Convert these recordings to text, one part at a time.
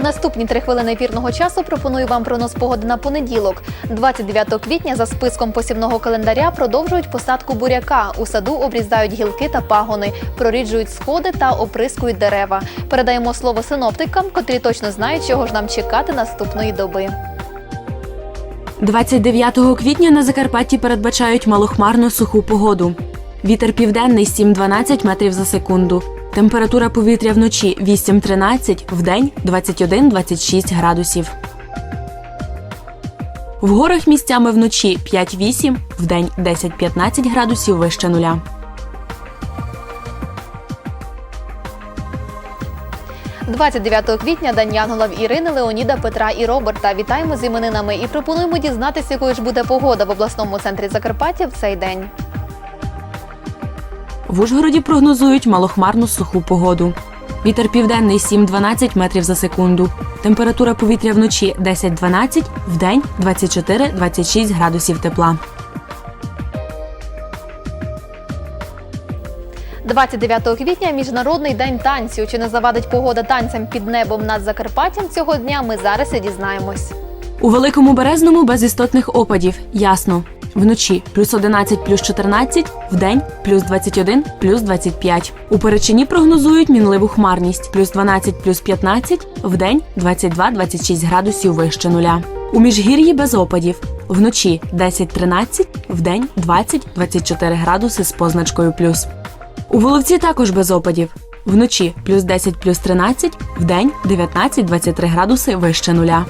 наступні три хвилини ефірного часу пропоную вам прогноз погоди на понеділок. 29 квітня за списком посівного календаря продовжують посадку буряка. У саду обрізають гілки та пагони, проріджують сходи та оприскують дерева. Передаємо слово синоптикам, котрі точно знають, чого ж нам чекати наступної доби. 29 квітня на Закарпатті передбачають малохмарну суху погоду. Вітер південний 7-12 метрів за секунду. Температура повітря вночі 8-13, вдень 21-26 градусів. В горах місцями вночі 5-8, вдень 10-15 градусів вище нуля. – 29 квітня День Янгола в Ірини, Леоніда, Петра і Роберта. Вітаємо з іменинами і пропонуємо дізнатися, якою ж буде погода в обласному центрі Закарпаття в цей день. В Ужгороді прогнозують малохмарну суху погоду. Вітер південний 7-12 метрів за секунду. Температура повітря вночі 10-12, вдень 24-26 градусів тепла. 29 квітня міжнародний день танцю. Чи не завадить погода танцям під небом над Закарпаттям цього дня? Ми зараз і дізнаємось. У великому березному без істотних опадів. Ясно. Вночі плюс 11, плюс 14, вдень плюс 21, плюс 25. У Перечині прогнозують мінливу хмарність плюс 12, плюс 15, вдень 22-26 градусів вище нуля. У міжгір'ї без опадів. Вночі 10-13, вдень 20-24 градуси з позначкою плюс. У Воловці також без опадів. Вночі плюс 10 плюс 13, вдень 19-23 градуси вище нуля.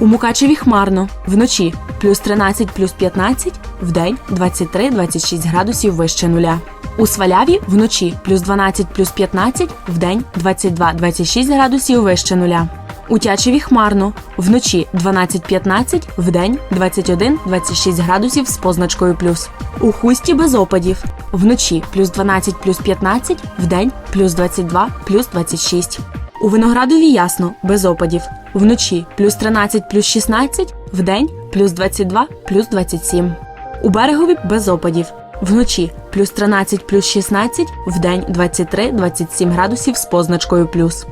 У Мукачеві хмарно. Вночі плюс 13 плюс 15, вдень 23-26 градусів вище нуля. У Сваляві вночі плюс 12 плюс 15, вдень 22-26 градусів вище нуля. У Тячеві хмарно. Вночі 12-15, вдень 21-26 градусів з позначкою плюс. У Хусті без опадів. Вночі плюс 12 плюс 15, вдень плюс 22 плюс 26. У Виноградові ясно, без опадів. Вночі плюс 13 плюс 16, вдень плюс 22 плюс 27. У берегові без опадів. Вночі плюс 13 плюс 16, вдень 23-27 градусів з позначкою плюс.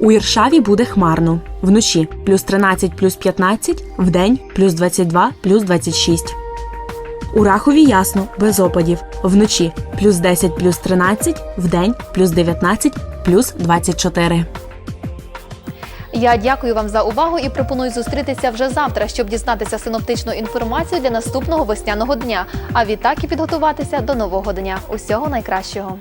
У Іршаві буде хмарно. Вночі плюс 13 плюс 15, вдень плюс 22 плюс 26. У Рахові ясно, без опадів. Вночі плюс 10 плюс 13, вдень плюс 19 плюс 24. Я дякую вам за увагу і пропоную зустрітися вже завтра, щоб дізнатися синоптичну інформацію для наступного весняного дня. А відтак і підготуватися до нового дня. Усього найкращого.